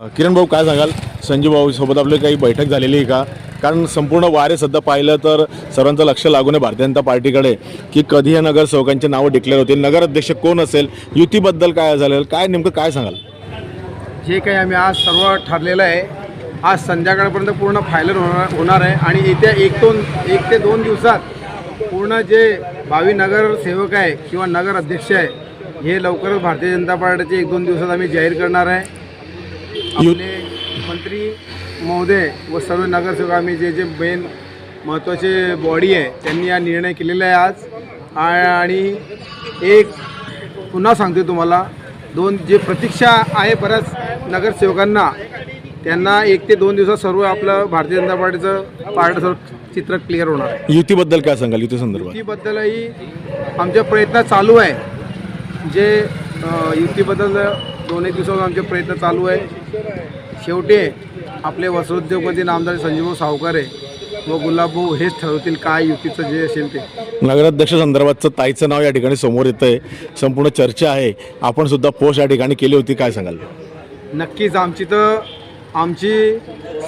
किरण भाऊ काय सांगाल? संजीव भाऊ सोबत आपली काही बैठक झालेली आहे का? कारण संपूर्ण वारे सध्या पाहिलं तर सर्वांचं लक्ष लागून आहे भारतीय जनता पार्टीकडे की कधी या नगरसेवकांची नावं डिक्लेअर होतील? नगराध्यक्ष कोण असेल? युतीबद्दल काय झालं काय नेमकं काय सांगाल? जे काही आम्ही आज सर्व ठरलेलं आहे आज संध्याकाळपर्यंत पूर्ण फायनल होणार होणार आहे आणि येत्या एक दोन एक ते दोन दिवसात पूर्ण जे भावी नगरसेवक आहे किंवा नगर अध्यक्ष आहे हे लवकरच भारतीय जनता पार्टीचे एक दोन दिवसात आम्ही जाहीर करणार आहे. आपले मंत्री महोदय व सर्व नगरसेवक आम्ही जे जे मेन महत्त्वाचे बॉडी आहे त्यांनी हा निर्णय केलेला आहे आज. आणि एक पुन्हा सांगते तुम्हाला दोन जे प्रतीक्षा आहे बऱ्याच नगरसेवकांना त्यांना एक ते दोन दिवसात सर्व आपलं भारतीय जनता पार्टीचं पार्ट सर्व चित्र क्लिअर होणार. युतीबद्दल काय सांगाल युती संदर्भात? युतीबद्दलही आमचे प्रयत्न चालू आहे. जे युतीबद्दल दोन एक दिवसात आमचे प्रयत्न चालू आहे. शेवटी आपले वस्त्रोद्योगपती नामदार संजीवभाऊ सावकारे व गुलाबभाऊ हेच ठरवतील काय युतीचं जे असेल ते. नगराध्यक्ष संदर्भातचं ताईचं नाव या ठिकाणी समोर येतं आहे संपूर्ण चर्चा आहे. आपण सुद्धा पोस्ट या ठिकाणी केली होती. काय सांगाल? नक्कीच आमची तर आमची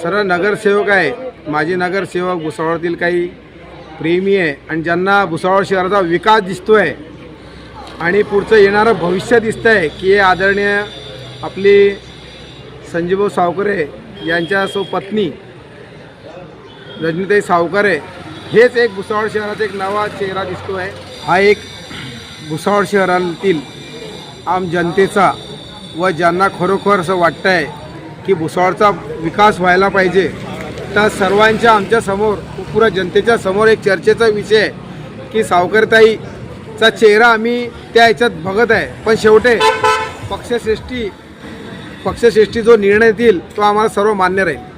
सर्व नगरसेवक आहे. माजी नगरसेवक भुसावळातील काही प्रेमी आहे. आणि ज्यांना भुसावळ शहराचा विकास दिसतो आहे आणि पुढचं येणारं भविष्य दिसतं आहे की हे आदरणीय आपली संजीवभाऊ सावकरे यांच्या सो पत्नी रजनीताई सावकारे हेच एक भुसावळ शहराचा एक नवा चेहरा दिसतो आहे हा एक भुसावळ शहरातील आम जनतेचा व ज्यांना खरोखर असं वाटतं आहे की भुसावळचा विकास व्हायला पाहिजे तर सर्वांच्या आमच्यासमोर पुरा जनतेच्या समोर एक चर्चेचा विषय आहे की सावकरताईचा चेहरा आम्ही त्या ह्याच्यात बघत आहे. पण शेवटे पक्षश्रेष्ठी पक्षश्रेष्ठी जो निर्णय देईल तो आम्हाला सर्व मान्य राहील.